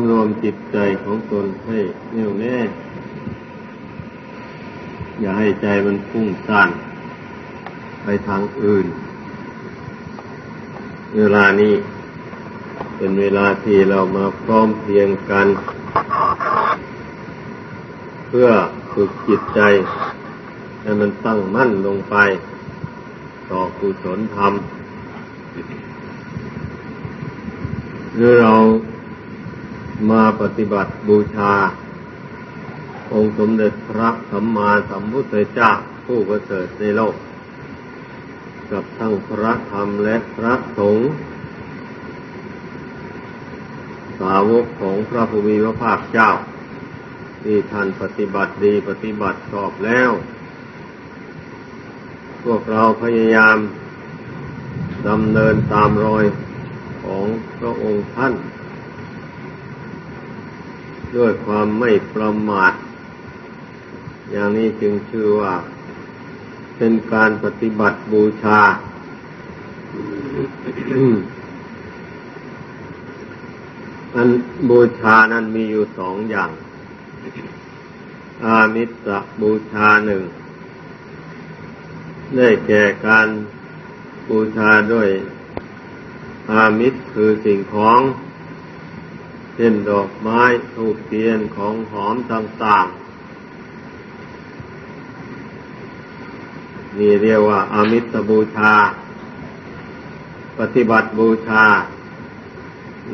ำรวมจิตใจของตนให้แน่วแน่ อย่าให้ใจมันพุ่งซ่านไปทางอื่น เวลานี้เป็นเวลาที่เรามาพร้อมเพียงกัน เพื่อฝึกจิตใจ ให้มันตั้งมั่นลงไป ต่อกุศลธรรมหรือเรา มาปฏิบัติบูชา องค์สมเด็จพระสัมมาสัมพุทธเจ้าผู้ประเสริฐในโลก กับทั้งพระธรรมและพระสงฆ์สาวกของพระภูมิพระภาคเจ้า ที่ท่านปฏิบัติดีปฏิบัติชอบแล้ว พวกเราพยายามดำเนินตามรอยของพระองค์ท่าน ด้วยความไม่ประมาท อย่างนี้จึงชื่อว่า เป็นการปฏิบัติบูชา อันบูชานั้นมีอยู่สองอย่าง อามิสบูชาหนึ่ง ได้แก่การบูชาด้วยอามิตรคือสิ่งของ ช่นดอกไม้ทูบเทียนของหอมต่างๆ นี่เรียกว่าอามิตรบูชา ปฏิบัติบูชา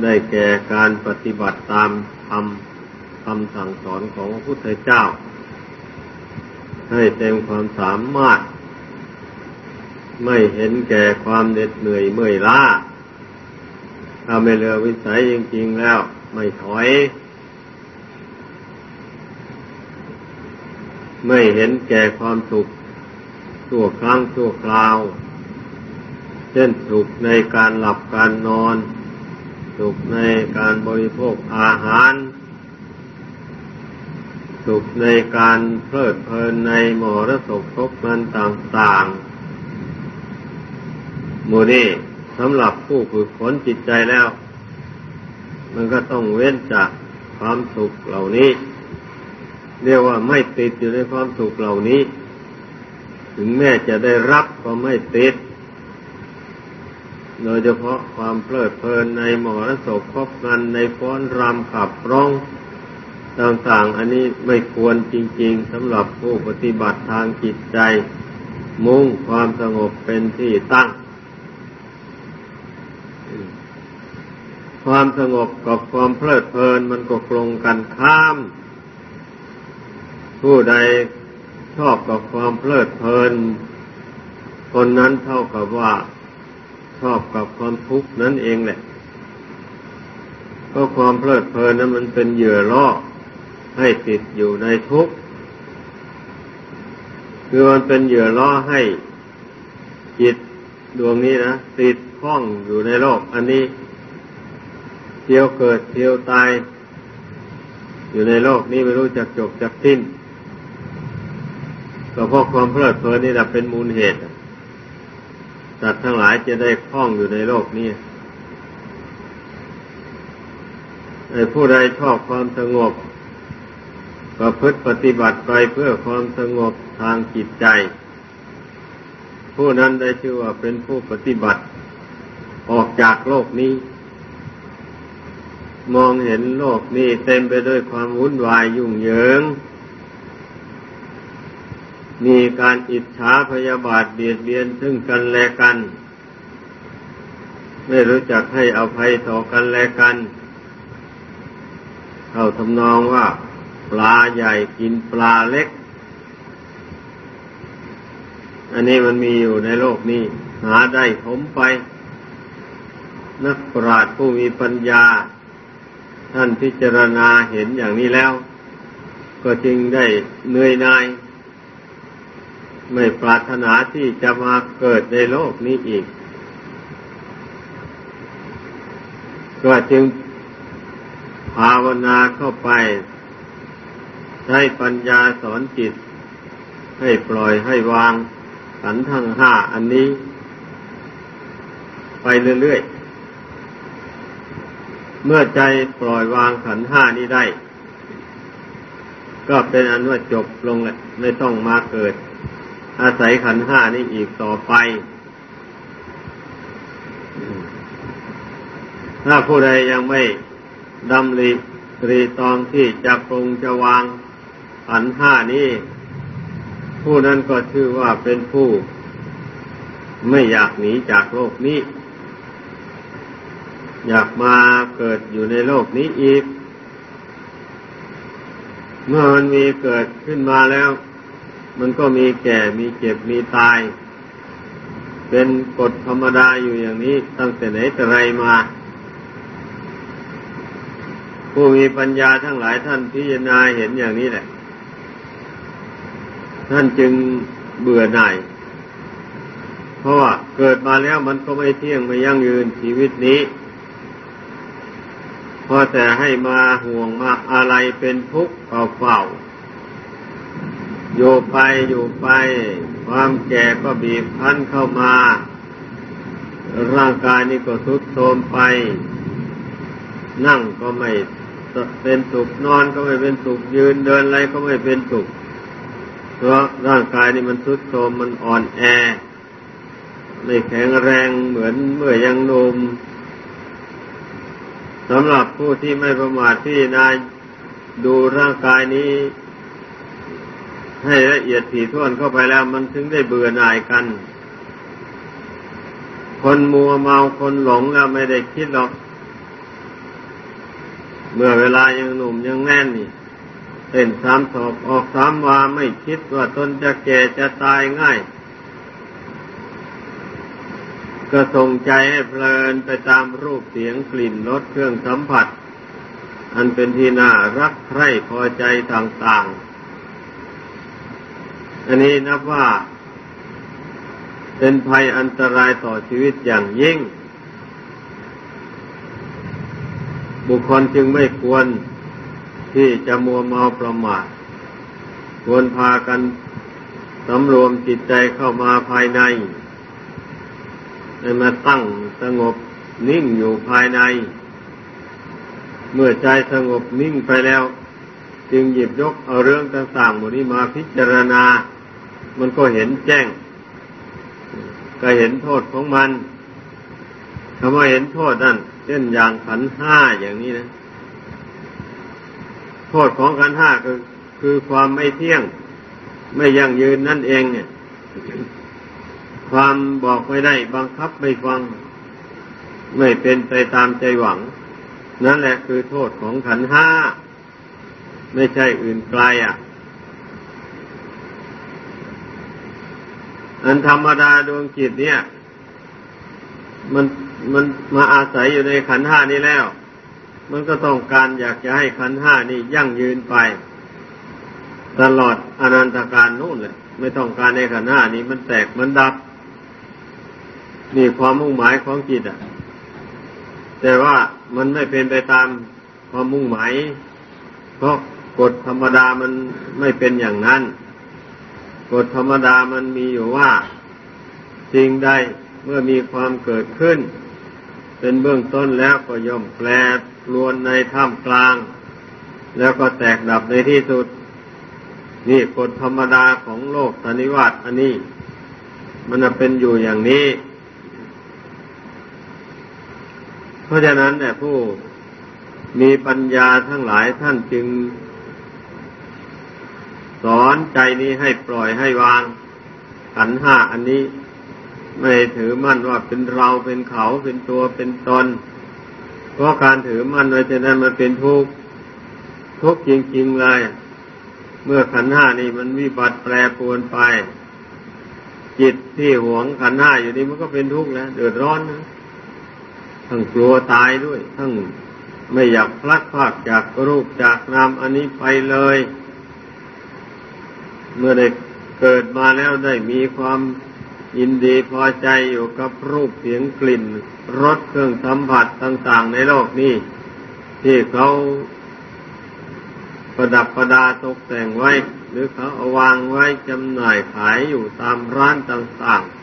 ได้แก่การปฏิบัติตามคำคำสั่งสอนของพระพุทธเจ้า ให้เต็มความสามารถ ไม่เห็นแก่ความเหน็ดเหนื่อยเมื่อยล้าถ้าไม่เลือวิสัยจริง ๆ แล้ว ไม่ถอย ไม่เห็นแก่ความสุขชั่วครั้งชั่วคราว เช่นสุขในการหลับการนอน สุขในการบริโภคอาหาร สุขในการเพลิดเพลินในหมอรสพคบมันต่างๆมูนี่สำหรับผู้ฝึกฝนจิตใจแล้ว มันก็ต้องเว้นจากความสุขเหล่านี้ เรียกว่าไม่ติดอยู่ในความสุขเหล่านี้ ถึงแม้จะได้รับก็ไม่ติด โดยเฉพาะความเพลิดเพลินในหมอรสพคบกันในฟ้อนรำขับร้องต่าง ๆ อันนี้ไม่ควรจริง ๆสำหรับผู้ปฏิบัติทางจิตใจ มุ่งความสงบเป็นที่ตั้ง ความสงบกับความเพลิดเพลินมันก็ตรงกันข้าม ผู้ใดชอบกับความเพลิดเพลิน คนนั้นเท่ากับว่าชอบกับความทุกข์นั่นเองแหละ ก็ความเพลิดเพลินนั้นมันเป็นเหยื่อล่อให้ติดอยู่ในทุกข์ คือมันเป็นเหยื่อล่อให้จิตดวงนี้นะติดข้องอยู่ในโลก อันนี้ เที่ยวเกิดเที่ยวตาย อยู่ในโลกนี้ไม่รู้จักจบจักสิ้นก็เพราะความเพลิดเพลินนี่แหละเป็นมูลเหตุสัตว์ทั้งหลายจะได้คล้องอยู่ในโลกนี้ไอ้ผู้ใดชอบความสงบประพฤติปฏิบัติไปเพื่อความสงบทางจิตใจ ผู้นั้นได้ชื่อว่าเป็นผู้ปฏิบัติ ออกจากโลกนี้ มองเห็นโลกนี้เต็มไปด้วยความวุ่นวายยุ่งเหยิง มีการอิจฉาพยาบาทเบียดเบียนซึ่งกันและกัน ไม่รู้จักให้อภัยต่อกันและกัน เข้าทำนองว่า ปลาใหญ่กินปลาเล็ก อันนี้มันมีอยู่ในโลกนี้ หาได้ผมไป นักปราชญ์ผู้มีปัญญา ท่านพิจารณาเห็นอย่างนี้แล้ว ก็จึงได้เหนื่อยนาย ไม่ปรารถนาที่จะมาเกิดในโลกนี้อีก ก็จึงภาวนาเข้าไปใช้ปัญญาสอนจิต ให้ปล่อยให้วาง ขันทั้งห้าอันนี้ ไปเรื่อยๆ เมื่อใจปล่อยวางขันห้านี้ได้ ก็เป็นอันว่าจบลงแหละไม่ต้องมาเกิด อาศัยขันห้านี้อีกต่อไป ถ้าผู้ใดยังไม่ดำริตรีตองที่จะปรงจะวางขันห้านี้ ผู้นั้นก็ชื่อว่าเป็นผู้ ไม่อยากหนีจากโลกนี้ อยากมาเกิดอยู่ในโลกนี้อีก เมื่อมันมีเกิดขึ้นมาแล้ว มันก็มีแก่มีเจ็บมีตาย เป็นกฎธรรมดาอยู่อย่างนี้ตั้งแต่ไหนแต่ไรมา ผู้มีปัญญาทั้งหลายท่านพิจารณาเห็นอย่างนี้แหละ ท่านจึงเบื่อหน่ายเพราะว่าเกิดมาแล้วมันก็ไม่เที่ยงไม่ยั่งยืนชีวิตนี้ พอแต่ให้มาห่วงมาอะไรเป็นทุกข์เปล่าอยู่ไปอยู่ไป ความแก่ก็บีบพันเข้ามา ร่างกายนี่ก็ทุดโทรมไป นั่งก็ไม่เป็นสุขนอนก็ไม่เป็นสุขยืนเดินอะไรก็ไม่เป็นสุขเพราะร่างกายนี่มันทุดโทรมมันอ่อนแอ ไม่แข็งแรงเหมือนเมื่อยังนุ่ม สำหรับผู้ที่ไม่ประมาทที่นายดูร่างกายนี้ ให้ละเอียดถี่ถ้วนเข้าไปแล้ว มันถึงได้เบื่อหน่ายกัน คนมัวเมาคนหลงแล้วไม่ได้คิดหรอก เมื่อเวลายังหนุ่มยังแน่นนี่เต้นสามศอกออกสามวาไม่คิดว่าตนจะแก่จะตายง่าย ก็ส่งใจให้เพลินไปตามรูปเสียงกลิ่นรสเครื่องสัมผัส อันเป็นที่น่ารักใคร่พอใจต่างๆ อันนี้นับว่า เป็นภัยอันตรายต่อชีวิตอย่างยิ่ง บุคคลจึงไม่ควรที่จะมัวเมาประมาทควรพากันสำรวมจิตใจเข้ามาภายใน ให้มาตั้งสงบนิ่งอยู่ภายใน เมื่อใจสงบนิ่งไปแล้ว จึงหยิบยกเอาเรื่องต่างๆหมดนี้มาพิจารณา มันก็เห็นแจ้ง ก็เห็นโทษของมันคำว่าเห็นโทษนั่นเช่นอย่างขันห้าอย่างนี้นะ โทษของขันห้าคือคือความไม่เที่ยง ไม่ยั่งยืนนั่นเองเนี่ย ความบอกไม่ได้ บังคับไม่ฟัง ไม่เป็นไปตามใจหวัง นั่นแหละคือโทษของขันห้า ไม่ใช่อื่นไกลอะ อันธรรมดาดวงจิตเนี่ย มันมันมาอาศัยอยู่ในขันห้านี้แล้ว มันก็ต้องการอยากจะให้ขันห้านี่ยั่งยืนไป ตลอดอนันตการนู่นเลยไม่ต้องการในขันห้านี้มันแตกมันดับ นี่ความมุ่งหมายของจิตอะ แต่ว่ามันไม่เป็นไปตามความมุ่งหมาย เพราะกฎธรรมดามันไม่เป็นอย่างนั้น กฎธรรมดามันมีอยู่ว่าสิ่งใดเมื่อมีความเกิดขึ้น เป็นเบื้องต้นแล้วก็ย่อมแปรปรวนในท่ามกลาง แล้วก็แตกดับในที่สุด นี่กฎธรรมดาของโลกสันนิวัตอันนี้ มันเป็นอยู่อย่างนี้ เพราะฉะนั้นเนี่ยผู้มีปัญญาทั้งหลายท่านจึง สอนใจนี้ให้ปล่อยให้วางขันห้าอันนี้ ไม่ถือมั่นว่าเป็นเราเป็นเขาเป็นตัวเป็นตน เพราะการถือมั่นไว้จะนั้นมันเป็นทุกข์ทุกข์จริงๆเลย เมื่อขันห้านี่มันวิบัติแปรปรวนไป จิตที่หวงขันห้าอยู่นี่มันก็เป็นทุกข์แล้วเดือดร้อนนะ ทั้งกลัวตายด้วย ทั้งไม่อยากพลัดพรากจากรูปจากนามอันนี้ไปเลย เมื่อได้เกิดมาแล้วได้มีความยินดีพอใจอยู่กับรูปเสียงกลิ่นรสเครื่องสัมผัสต่าง ๆ ในโลกนี้ ที่เขาประดับประดาตกแต่งไว้ หรือเขาเอาวางไว้จำหน่ายขายอยู่ตามร้านต่าง ๆ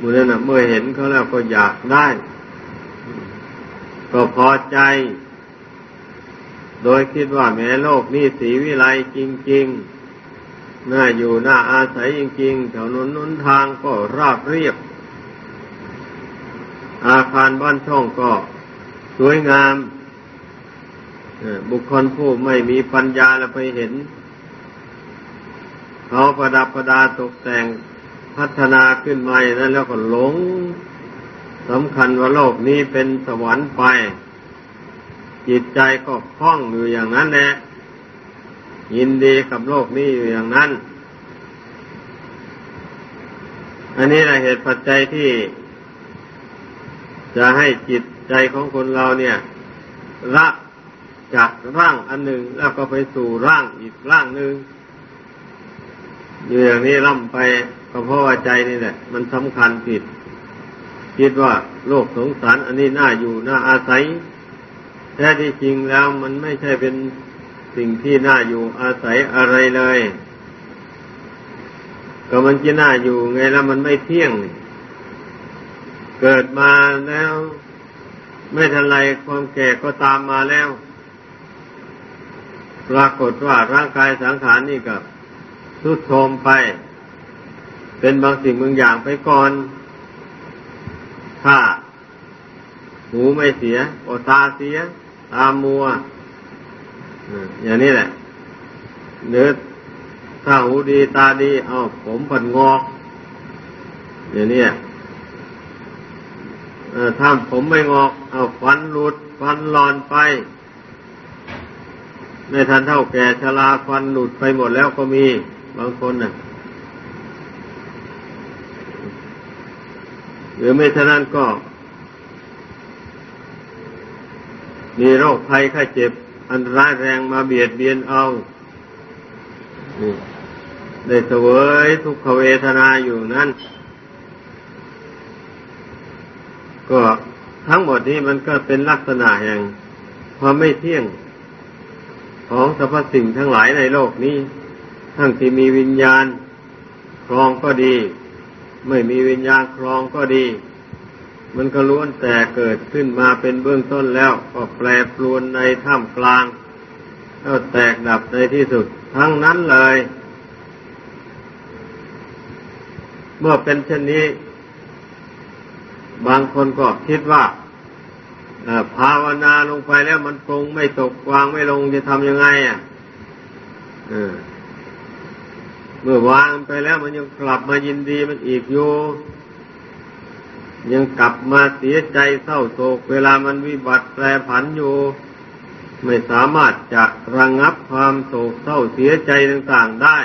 มื่อนั้นเมื่อเห็นเขาแล้วก็อยากได้ ก็พอใจ โดยคิดว่าแม้โลกนี้สีวิไลจริง ๆ น่าอยู่น่าอาศัยจริงๆแถวนนนุนทางก็ราบเรียบ อาคารบ้านช่องก็สวยงามบุคคลผู้ไม่มีปัญญาแล้วไปเห็น เขาประดับประดาตกแต่ง พัฒนาขึ้นมาแล้วก็หลงสำคัญว่าโลกนี้เป็นสวรรค์ไป จิตใจก็คล้องอยู่อย่างนั้นแหละยินดีกับโลกนี้อยู่อย่างนั้น อันนี้แหละเหตุปัจจัยที่ จะให้จิตใจของคนเราเนี่ยละจากร่างอันหนึ่งแล้วก็ไปสู่ร่างอีกร่างหนึ่งอยู่อย่างนี้ล่ำไป ก็เพราะว่าใจนี่แหละ มันสำคัญผิด คิดว่าโลกสงสารอันนี้น่าอยู่น่าอาศัยแท้ที่จริงแล้วมันไม่ใช่เป็นสิ่งที่น่าอยู่อาศัยอะไรเลย ก็มันจะน่าอยู่ไงแล้วมันไม่เที่ยง เกิดมาแล้ว ไม่ทันไรความแก่ก็ตามมาแล้ว ปรากฏว่าร่างกายสังขารนี่กับทุดโทรมไป เป็นบางสิ่งบางอย่างไปก่อน ถ้า หูไม่เสียโอตาเสีย ตามัวอย่างนี้แหละเนื้อถ้าหูดีตาดีเอาผมผันงอก อย่างนี้ถ้าผมไม่งอกเอาฟันหลุด ฟันหลอนไปไม่ทันเท่าแก่ชราฟันหลุดไปหมดแล้วก็มี บางคนน่ะ หรือไม่เท่านั้นก็ มีโรคภัยไข้เจ็บ อันร้ายแรงมาเบียดเบียนเอานี่ได้เสวยทุกขเวทนาอยู่นั้น ก็ทั้งหมดนี้มันก็เป็นลักษณะแห่งความไม่เที่ยงของสรรพสิ่งทั้งหลายในโลกนี้ ทั้งที่มีวิญญาณครองก็ดี ไม่มีวิญญาณครองก็ดี มันก็ล้วนแต่เกิดขึ้นมาเป็นเบื้องต้นแล้วก็แปรปรวนในท่ามกลางแล้วแตกดับในที่สุด ทั้งนั้นเลย เมื่อเป็นเช่นนี้ บางคนก็คิดว่าภาวนาลงไปแล้วมันคงไม่ตกวางไม่ลงจะทำยังไง อะ เมื่อวางไปแล้วมันยังกลับมายินดีมันอีกอยู่ ยังกลับมาเสียใจเศร้าโศก เวลามันวิบัติแปรผันอยู่ ไม่สามารถจะระงงับความโศกเศร้าเสียใจต่างๆได้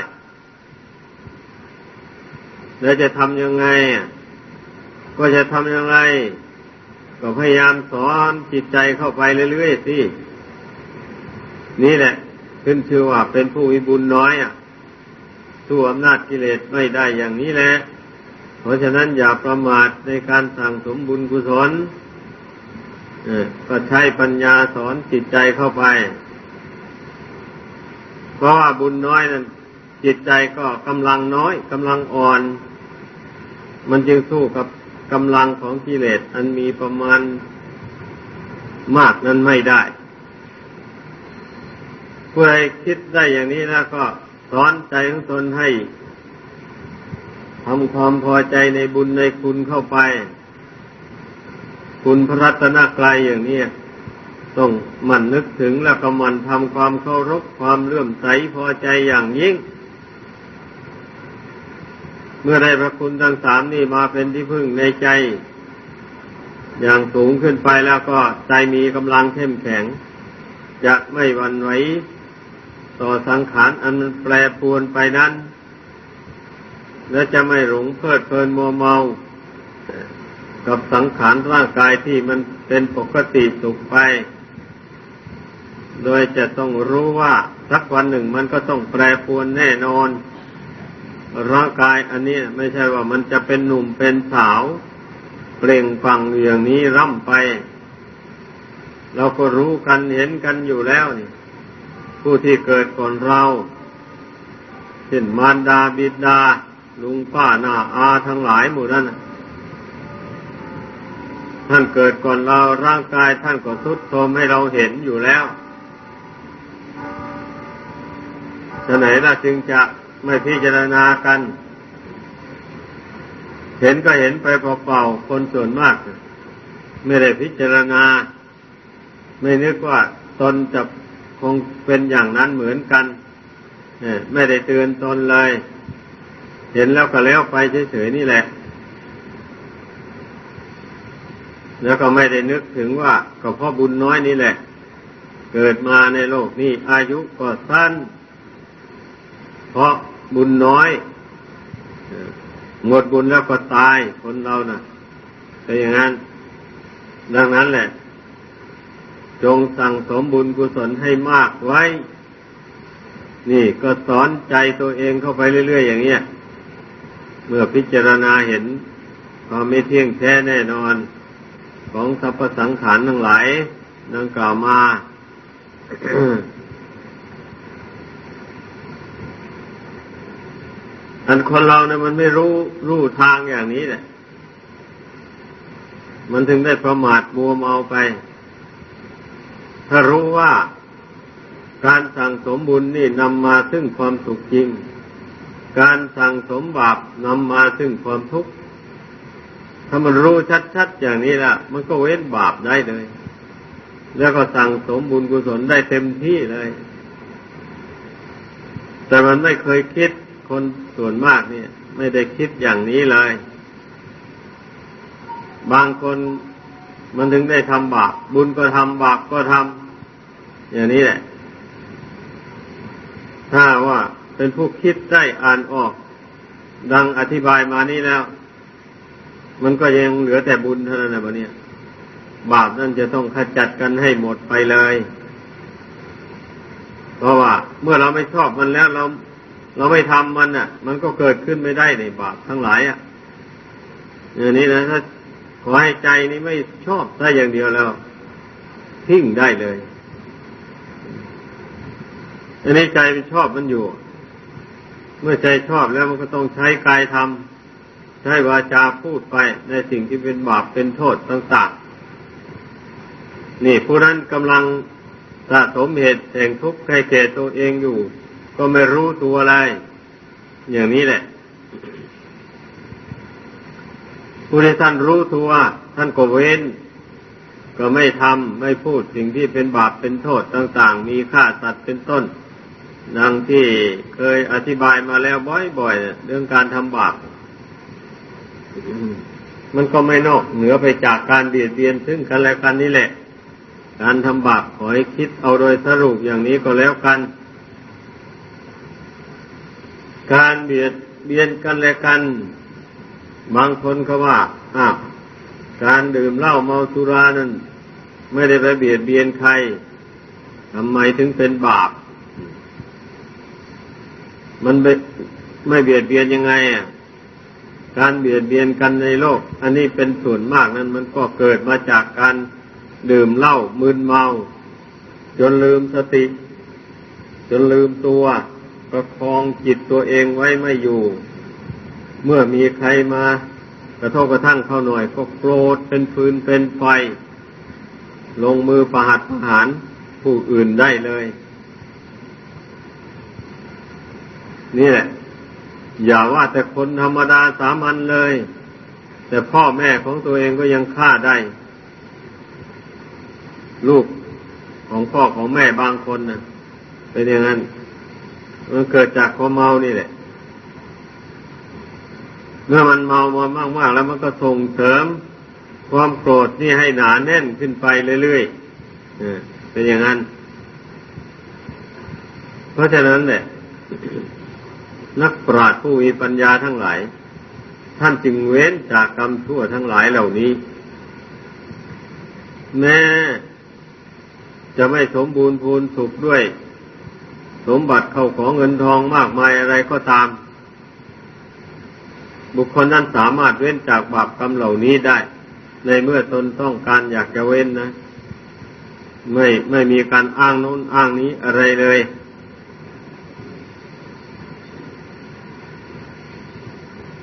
แล้วจะทำยังไง ก็จะทำยังไง ก็พยายามสอนจิตใจเข้าไปเรื่อยๆสินี่แหละขึ้นชื่อว่าเป็นผู้มีบุญน้อยอะ สู้อำนาจกิเลสไม่ได้อย่างนี้แหละ เพราะฉะนั้นอย่าประมาทในการสั่งสมบุญกุศลก็ใช้ปัญญาสอนจิตใจเข้าไป เพราะว่าบุญน้อยนั้นจิตใจก็กำลังน้อยกำลังอ่อน มันจึงสู้กับกำลังของกิเลสอันมีประมาณมากนั้นไม่ได้ผู้ใดคิดได้อย่างนี้แล้วก็ สอนใจของตนให้ทำความพอใจในบุญในคุณเข้าไป คุณพระรัตนกรายอย่างนี้ต้องหมั่นนึกถึงแล้วก็มั่นทำความเคารพความเลื่อมใสพอใจอย่างยิ่ง เมื่อได้พระคุณทั้งสามนี่มาเป็นที่พึ่งในใจ อย่างสูงขึ้นไปแล้วก็ใจมีกำลังเข้มแข็ง จะไม่หวั่นไหว ต่อสังขารอันมันแปรปรวนไปนั้น และจะไม่หลงเพลิดเพลินมัวเมา กับสังขารร่างกายที่มันเป็นปกติสุขไป โดยจะต้องรู้ว่าสักวันหนึ่งมันก็ต้องแปรปรวนแน่นอน ร่างกายอันนี้ไม่ใช่ว่ามันจะเป็นหนุ่มเป็นสาว เปล่งฟังอย่างนี้ร่ำไป เราก็รู้กันเห็นกันอยู่แล้วนี่ ผู้ที่เกิดก่อนเราเช่นมารดาบิดา ลุงป้านาอาทั้งหลายหมู่นั้นท่านเกิดก่อนเราร่างกายท่านก็ทุดโทมให้เราเห็นอยู่แล้วฉะไหนล่ะจึงจะไม่พิจารณากัน เห็นก็เห็นไปเปล่าๆคนส่วนมาก ไม่ได้พิจารณา ไม่นึกว่าตนจะ คงเป็นอย่างนั้นเหมือนกันเนี่ยไม่ได้เตือนตนเลย เห็นแล้วก็แล้วไปเฉยๆนี่แหละ แล้วก็ไม่ได้นึกถึงว่าก็เพราะบุญน้อยนี่แหละ เกิดมาในโลกนี้อายุก็สั้น เพราะบุญน้อยหมดบุญแล้วก็ตายคนเรานะ่ะเป็นอย่างนั้น ดังนั้นแหละ จงสั่งสมบุญกุศลให้มากไว้ นี่ก็สอนใจตัวเองเข้าไปเรื่อยๆอย่างเงี้ย เมื่อพิจารณาเห็นความไม่เที่ยงแท้แน่นอน ของสรรพสังขารทั้งหลายดังกล่าวมาอันคนเราเนี่ยมันไม่รู้รู้ทางอย่างนี้แหละ มันถึงได้ประมาทมัวเมาไป ถ้ารู้ว่าการสั่งสมบุญนี่นำมาซึ่งความสุขจริง การสั่งสมบาปนำมาซึ่งความทุกข์ ถ้ามันรู้ชัดๆอย่างนี้ละมันก็เว้นบาปได้เลย แล้วก็สั่งสมบุญกุศลได้เต็มที่เลย แต่มันไม่เคยคิดคนส่วนมากเนี่ย ไม่ได้คิดอย่างนี้เลย บางคนมันถึงได้ทำบาป บุญก็ทำบาปก็ทำ อย่างนี้แหละ ถ้าว่าเป็นผู้คิดได้อ่านออก ดังอธิบายมานี้แล้ว มันก็ยังเหลือแต่บุญเท่านั้นนะบัเนี่ย บาปนั่นจะต้องขจัดกันให้หมดไปเลย เพราะว่า เมื่อเราไม่ชอบมันแล้วเรา เราไม่ทำมันอะ มันก็เกิดขึ้นไม่ได้ในบาปทั้งหลายอะอย่างนี้นะถ้าขอให้ใจนี้ไม่ชอบได้อย่างเดียวแล้วทิ้งได้เลย อันนี้ใจมันชอบมันอยู่ เมื่อใจชอบแล้วมันก็ต้องใช้กายทำใช้วาจาพูดไปในสิ่งที่เป็นบาปเป็นโทษต่างๆ นี่ผู้นั้นกำลังสะสมเหตุแห่งทุกข์ให้แก่ตัวเองอยู่ ก็ไม่รู้ตัวอะไร อย่างนี้แหละผู้ที่ท่านรู้ตัว ท่านก็เว้น ก็ไม่ทำไม่พูดสิ่งที่เป็นบาปเป็นโทษต่าง ๆ มีฆ่าสัตว์เป็นต้น ดังที่เคยอธิบายมาแล้วบ่อยๆเรื่องการทำบาปมันก็ไม่นอกเหนือไปจากการเบียดเบียนซึ่งกันและกันนี่แหละ การทำบาปขอให้คิดเอาโดยสรุปอย่างนี้ก็แล้วกัน การเบียดเบียนกันและกัน บางคนเขาว่าอ้าวการดื่มเหล้าเมาสุรานั้น ไม่ได้ไปเบียดเบียนใครทำไมถึงเป็นบาป มันไม่เบียดเบียนยังไงอะการเบียดเบียนกันในโลก อันนี้เป็นส่วนมากนั้น มันก็เกิดมาจากการดื่มเหล้ามึนเมา จนลืมสติ จนลืมตัวประคองจิตตัวเองไว้ไม่อยู่ เมื่อมีใครมากระทบกระทั่งเข้าหน่อย ก็โกรธเป็นฟืนเป็นไฟ ลงมือประหัตประหารผู้อื่นได้เลย นี่แหละ อย่าว่าแต่คนธรรมดาสามัญเลย แต่พ่อแม่ของตัวเองก็ยังฆ่าได้ ลูกของพ่อของแม่บางคนนะเป็นอย่างนั้น มันเกิดจากความเมานี่แหละ เมื่อมันเมามามากๆแล้วมันก็ส่งเสริมความโกรธนี่ให้หนาแน่นขึ้นไปเรื่อยๆเป็นอย่างนั้น เพราะฉะนั้นเนี่ย นักปราชญ์ผู้มีปัญญาทั้งหลาย ท่านจึงเว้นจากกรรมชั่วทั้งหลายเหล่านี้ แม้จะไม่สมบูรณ์พูนสุขด้วย สมบัติเข้าของเงินทองมากมายอะไรก็ตาม บุคคลนั้นสามารถเว้นจากบาปกรรมเหล่านี้ได้ ในเมื่อตนต้องการอยากจะเว้นนะ ไม่ไม่มีการอ้างโน้นอ้างนี้อะไรเลย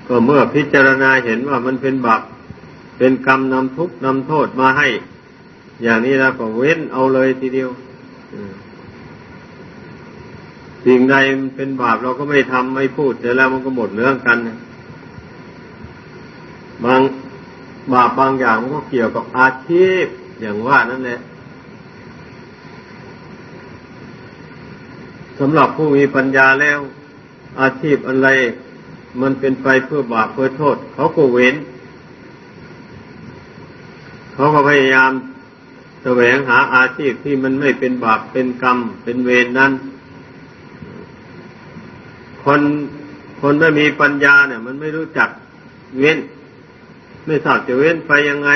ก็เมื่อพิจารณาเห็นว่ามันเป็นบาปเป็นกรรมนำทุกข์นำโทษมาให้ อย่างนี้แล้วก็เว้นเอาเลยทีเดียวสิ่งใดเป็นบาปเราก็ไม่ทำไม่พูดเสร็จแล้วมันก็หมดเรื่องกันบางบาปบางอย่างมันก็เกี่ยวกับอาชีพอย่างว่านั่นแหละสำหรับผู้มีปัญญาแล้ว อาชีพอะไร มันเป็นไปเพื่อบาปเพื่อโทษ เขาก็เว้น เขาก็พยายามแสวงหาอาชีพที่มันไม่เป็นบาปเป็นกรรม เป็นเวรนนั้น คนคนไม่มีปัญญาเนี่ย มันไม่รู้จักเว้น ไม่ทราบจะเว้นไปยังไง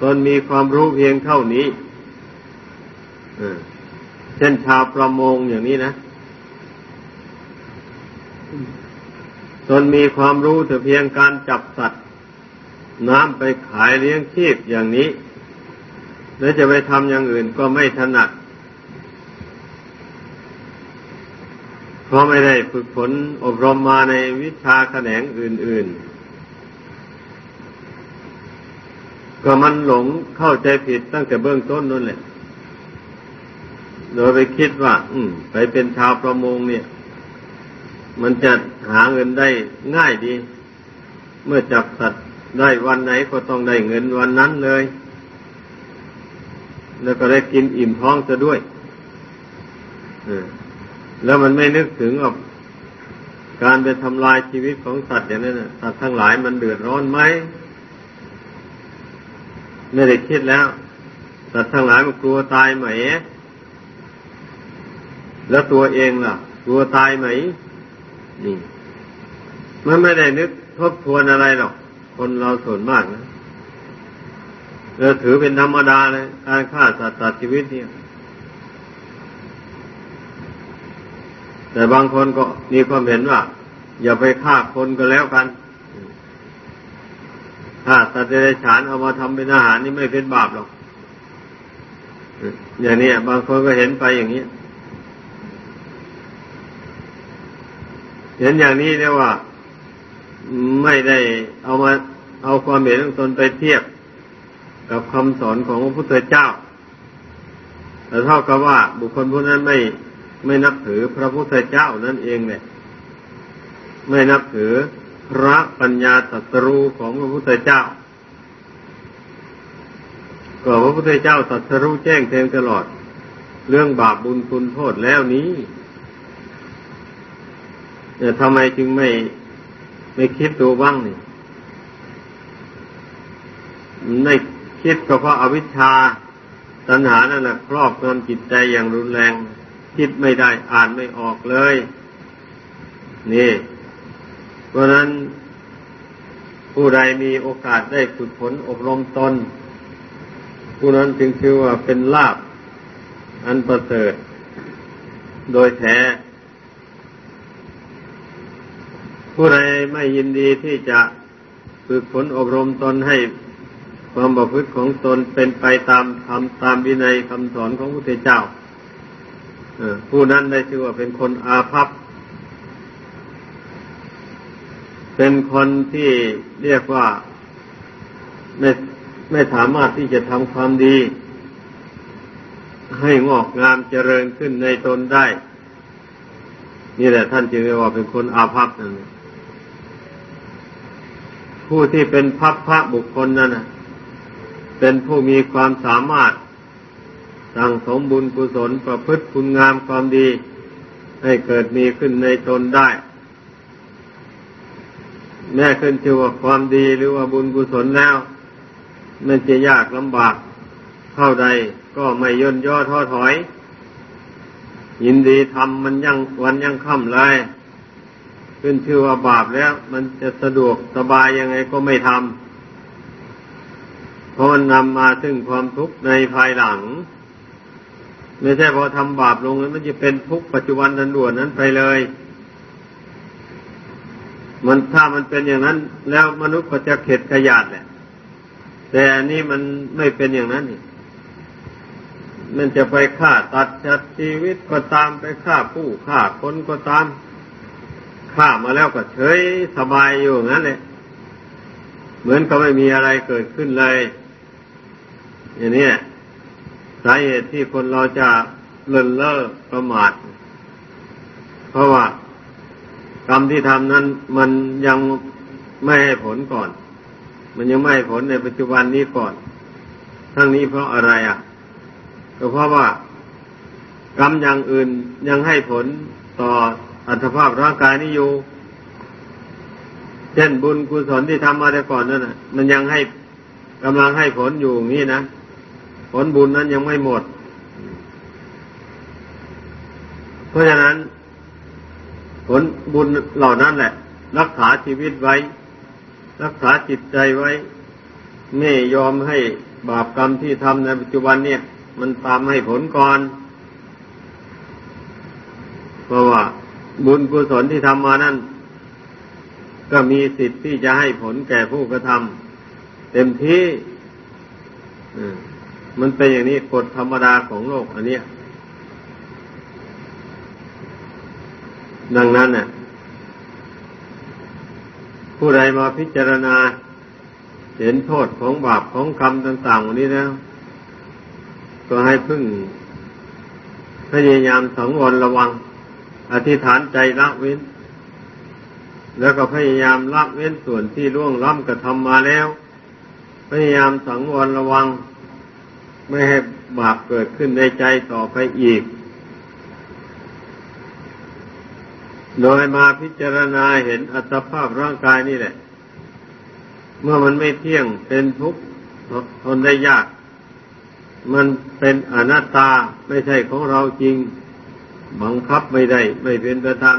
ตนมีความรู้เพียงเท่านี้เออเช่นชาวประมงอย่างนี้นะ ตนมีความรู้แต่เพียงการจับสัตว์ น้ำไปขายเลี้ยงชีพอย่างนี้ แล้วจะไปทำอย่างอื่นก็ไม่ถนัด เพราะไม่ได้ฝึกฝนอบรมมาในวิชาแขนงอื่น ๆ ก็มันหลงเข้าใจผิดตั้งแต่เบื้องต้นนั่นแหละ โดยไปคิดว่า อืม ไปเป็นชาวประมงเนี่ย มันจะหาเงินได้ง่ายดี เมื่อจับสัตว์ได้วันไหนก็ต้องได้เงินวันนั้นเลย แล้วก็ได้กินอิ่มท้องซะด้วยแล้วมันไม่นึกถึงว่าการไปทำลายชีวิตของสัตว์อย่างนั้นสัตว์ทั้งหลายมันเดือดร้อนไหมไม่ได้คิดแล้ว สัตว์ทั้งหลายมันกลัวตายไหม แล้วตัวเองล่ะ กลัวตายไหม นี่มันไม่ได้นึกทบทวนอะไรหรอก คนเราส่วนมากนะเราถือเป็นธรรมดาเลยการฆ่าสัตว์ตัดชีวิตเนี่ย แต่บางคนก็มีความเห็นว่า อย่าไปฆ่าคนก็แล้วกันถ้าสัตว์เดรัจฉานเอามาทำเป็นอาหารนี่ไม่เป็นบาปหรอกอย่างนี้บางคนก็เห็นไปอย่างนี้ เห็นอย่างนี้เรียกว่า ไม่ได้เอามาเอาความเห็นของตนไปเทียบ กับคำสอนของพระพุทธเจ้าแต่เท่ากับว่า บุคคลผู้นั้นไม่ไม่นับถือพระพุทธเจ้านั่นเองเนี่ย ไม่นับถือพระปัญญาตรัสรู้ของพระพุทธเจ้าก็พระพุทธเจ้าตรัสรู้แจ้งแทงตลอด เรื่องบาปบุญคุณโทษแล้วนี้ แต่ทำไมจึงไม่ไม่คิดดูบ้างนี่ไม่คิดก็เพราะอาวิชชาตัณหานั่นแหละครอบงำจิตใจอย่างรุนแรง คิดไม่ได้อ่านไม่ออกเลย นี่ เพราะนั้นผู้ใดมีโอกาสได้ฝึกฝนอบรมตน ผู้นั้นจึงชื่อว่าเป็นลาบอันประเสริฐ โดยแท้ ผู้ใดไม่ยินดีที่จะฝึกฝนอบรมตนให้ความประพฤติของตนเป็นไปตามธรรมตามวินัยคำสอนของพระพุทธเจ้าผู้นั้นได้ชื่อว่าเป็นคนอาภัพ เป็นคนที่เรียกว่าไม่ไม่สามารถที่จะทำความดี ให้งอกงามเจริญขึ้นในตนได้ นี่แหละท่านจึงเรียกว่าเป็นคนอาภัพนั่น ผู้ที่เป็นพัพพระบุคคลนั่นนะเป็นผู้มีความสามารถสั่งสมบุญกุศลประพฤติคุณงามความดี ให้เกิดมีขึ้นในตนได้แม้ขึ้นชื่อว่าความดีหรือว่าบุญกุศลแล้วมันจะยากลำบากเท่าใดก็ไม่ย่นย่อท้อถอย ยินดีทำมันยังวันยังค่ำเลย ขึ้นชื่อว่าบาปแล้ว มันจะสะดวกสบายยังไงก็ไม่ทำเพราะมันนำมาถึงความทุกข์ในภายหลัง ไม่ใช่พอทำบาปลงแล้วมันจะเป็นทุกข์ปัจจุบันทันด่วนนั้นไปเลย มันถ้ามันเป็นอย่างนั้น แล้วมนุษย์ก็จะเข็ดขยาดแหละ แต่อันนี้มันไม่เป็นอย่างนั้นนี่มันจะไปฆ่าตัดชัดชีวิตก็ตามไปฆ่าผู้ฆ่าคนก็ตาม ฆ่ามาแล้วก็เฉยสบายอยู่งั้นเลยเหมือนก็ไม่มีอะไรเกิดขึ้นเลย อย่างนี้สาเหตุที่คนเราจะเลินเล่อประมาท เพราะว่ากรรมที่ทำนั้น มันยังไม่ให้ผลก่อน มันยังไม่ให้ผลในปัจจุบันนี้ก่อน ทั้งนี้เพราะอะไรอะ ก็เพราะว่ากรรมอย่างอื่นยังให้ผลต่อ อัตภาพร่างกายนี้อยู่ เช่นบุญกุศลที่ทำมาแต่ก่อนนั่นนะมันยังให้กำลังให้ผลอยู่นี้นะ ผลบุญนั้นยังไม่หมด เพราะฉะนั้น ผลบุญเหล่านั้นแหละ รักษาชีวิตไว้ รักษาจิตใจไว้ ไม่ยอมให้บาปกรรมที่ทำในปัจจุบันเนี่ย มันตามให้ผลก่อน เพราะว่า บุญกุศลที่ทำมานั้นก็มีสิทธิ์ที่จะให้ผลแก่ผู้กระทำเต็มที่มมันเป็นอย่างนี้กฎธรรมดาของโลกอันเนี้ย ดังนั้นน่ะ ผู้ใดมาพิจารณา เห็นโทษของบาปของกรรมต่างๆวันนี้แล้ว ก็ให้พึ่งพยายามสังวรระวัง อธิษฐานใจละเว้น แล้วก็พยายามละเว้นส่วนที่ล่วงล้ำกระทำมาแล้ว พยายามสังวรระวัง ไม่ให้บาปเกิดขึ้นในใจต่อไปอีก โดยมาพิจารณาเห็นอัตภาพร่างกายนี่แหละ เมื่อมันไม่เที่ยงเป็นทุกข์ทนได้ยาก มันเป็นอนัตตาไม่ใช่ของเราจริง บังคับไม่ได้ ไม่เป็นประธาน